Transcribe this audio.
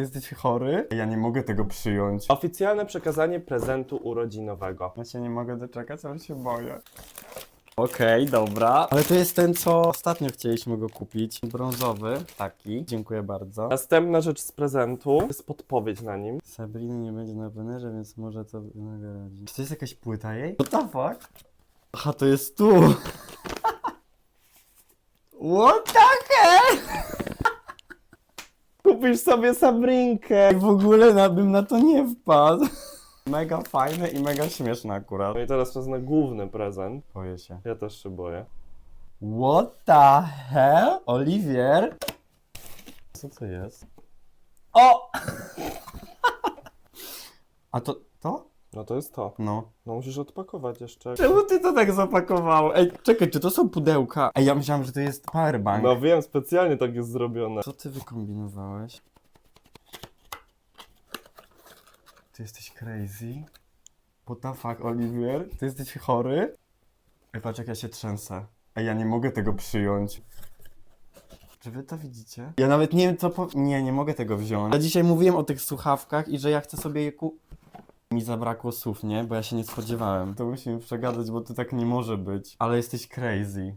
Ty jesteś chory? Ja nie mogę tego przyjąć. Oficjalne przekazanie prezentu urodzinowego. Ja się nie mogę doczekać, ale się boję. Okej, dobra. Ale to jest ten, co ostatnio chcieliśmy go kupić. Brązowy, taki. Dziękuję bardzo. Następna rzecz z prezentu jest podpowiedź na nim. Sabriny nie będzie na plenerze, więc może to wynagrodzi. Czy to jest jakaś płyta jej? What the fuck? Aha, to jest tu. What the hell? Kupisz sobie Sabrinkę! W ogóle na, bym na to nie wpadł. Mega fajne i mega śmieszne akurat. No i teraz czas na główny prezent. Boję się. Ja też się boję. What the hell? Oliwier? Co to jest? O! A to, to? No to jest to. No. No musisz odpakować jeszcze. Czemu ty to tak zapakowałeś? Ej, czekaj, czy to są pudełka? Ej, ja myślałem, że to jest powerbank. No wiem, specjalnie tak jest zrobione. Co ty wykombinowałeś? Ty jesteś crazy? What the fuck, Oliwier? Ty jesteś chory? Ej, patrz jak ja się trzęsę. Ej, ja nie mogę tego przyjąć. Czy wy to widzicie? Ja nawet nie wiem co po... Nie, nie mogę tego wziąć. Ja dzisiaj mówiłem o tych słuchawkach i że ja chcę sobie je ku... Mi zabrakło słów, nie? Bo ja się nie spodziewałem. To musimy przegadać, bo to tak nie może być. Ale jesteś crazy.